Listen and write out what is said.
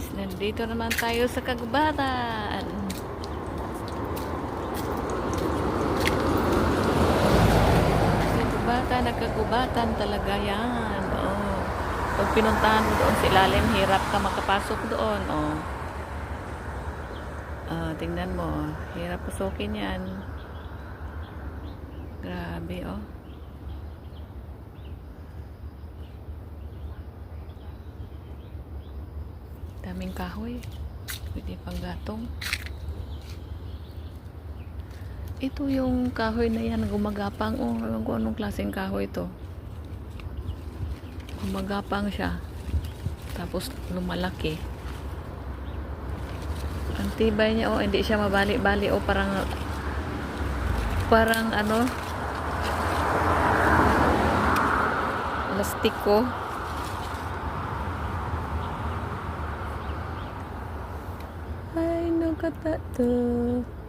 guys, nandito naman tayo sa kagubatan. Kagubatan, nagkagubatan talaga yan. Oh. Pag pinuntahan mo doon sa ilalim, hirap ka makapasok doon. Oh. Ah, tingnan mo, hirap pasukin yan. Grabe, oh. Daming kahoy. Pwede pang gatong. Ito yung kahoy na yan, gumagapang. Oh, ewan ko anong klaseng kahoy to. Gumagapang siya. Tapos lumalaki. Ang tibay niya, oh, hindi siya mabali-bali. Oh, parang, parang ano, plastiko. Look at that. Uh,